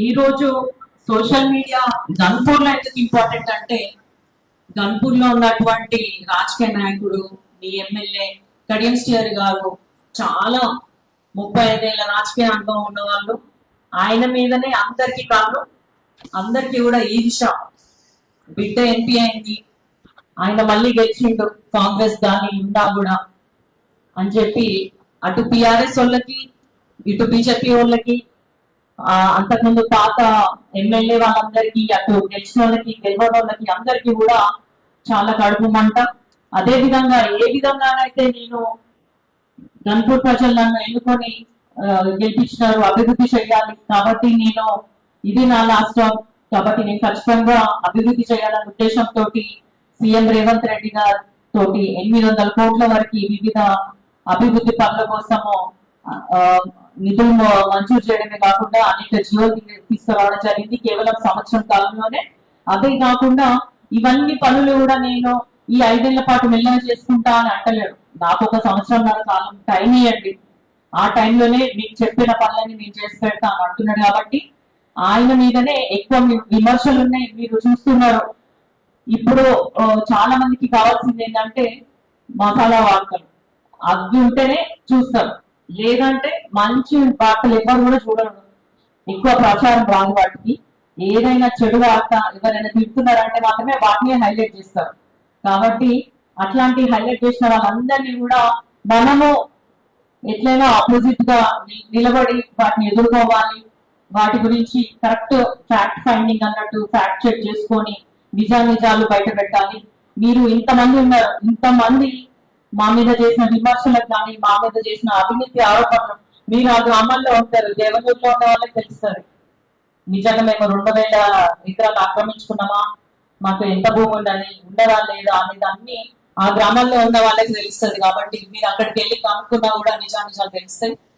ఈరోజు social media గన్పూర్లో ఎందుకు important అంటే గన్పూర్లో ఉన్నటువంటి రాజకీయ నాయకుడు మీ ఎమ్మెల్యే కడియం స్టియర్ గారు చాలా ముప్పై ఐదేళ్ళ రాజకీయ అనుభవం ఉన్నవాళ్ళు. ఆయన మీదనే అందరికీ కాదు అందరికీ కూడా ఈర్ష బిడ్డ ఎంపీ అయింది. ఆయన మళ్ళీ గెలిచిండు. కాంగ్రెస్ దాని ఉండా కూడా. అని చెప్పి అటు పిఆర్ఎస్ వాళ్ళకి ఇటు బీజేపీ వాళ్ళకి అంతకుముందు తాత ఎమ్మెల్యే వాళ్ళందరికీ అటు గెలిచిన వాళ్ళకి గెలవని వాళ్ళకి అందరికీ కూడా చాలా కడుపు మంట. అదే విధంగా ఏ విధంగానైతే నేను గన్పూర్ ప్రజలు నన్ను ఎన్నుకొని గెలిపించినారు అభివృద్ధి చేయాలి కాబట్టి నేను ఇది నా లాస్ట్ జాబ్ కాబట్టి నేను ఖచ్చితంగా అభివృద్ధి చేయాలనే ఉద్దేశంతో సీఎం రేవంత్ రెడ్డి గారు తోటి ఎనిమిది వందల కోట్ల వరకు వివిధ అభివృద్ధి పనుల కోసము నిధులు మంజూరు చేయడమే కాకుండా అనేక జియోలు తీసుకురావడం జరిగింది. కేవలం సంవత్సరం కాలంలోనే. అదే కాకుండా ఇవన్నీ పనులు కూడా నేను ఈ ఐదేళ్ళ పాటు మెల్లగా చేసుకుంటా అని అంటలేడు నాకు ఒక సంవత్సరం కాలం టైం ఇవ్వండి ఆ టైంలోనే మీకు చెప్పిన పనులన్నీ నేను చేసి పెడతాను అంటున్నాడు కాబట్టి ఆయన మీదనే ఎక్కువ విమర్శలు ఉన్నాయి మీరు చూస్తున్నారు. ఇప్పుడు చాలా మందికి కావాల్సింది ఏంటంటే మసాలా వార్తలు అది ఉంటేనే చూస్తారు. లేదంటే మంచి వార్తలు ఎవరు కూడా చూడరు. ఎక్కువ ప్రచారం రాదు వాటికి. ఏదైనా చెడు వార్త ఎవరైనా తిడుతున్నారంటే మాత్రమే వాటిని హైలైట్ చేస్తారు. కాబట్టి అట్లాంటి హైలైట్ చేసిన వాళ్ళందరినీ కూడా మనము ఎట్లయినా ఆపోజిట్గా నిలబడి వాటిని ఎదుర్కోవాలి. వాటి గురించి కరెక్ట్ ఫ్యాక్ట్ ఫైండింగ్ అన్నట్టు ఫ్యాక్ట్ చెక్ చేసుకొని నిజా నిజాలు బయట పెట్టాలి. మీరు ఇంతమంది ఉన్నారు. ఇంతమంది మా మీద చేసిన విమర్శలకు కానీ మా మీద చేసిన అవినీతి ఆరోపణలు మీరు ఆ గ్రామాల్లో ఉంటారు దేవనూరులో ఉన్న వాళ్ళకి తెలుస్తారు నిజంగా మేము రెండు వేల ఎకరాలు ఆక్రమించుకున్నామా? మాకు ఎంత భూమి ఉండాలి ఉండదా లేదా అనేది అన్ని ఆ గ్రామాల్లో ఉన్న వాళ్ళకి తెలుస్తుంది. కాబట్టి మీరు అక్కడికి వెళ్ళి కనుక్కున్నా కూడా నిజా నిజాలు తెలుస్తాయి.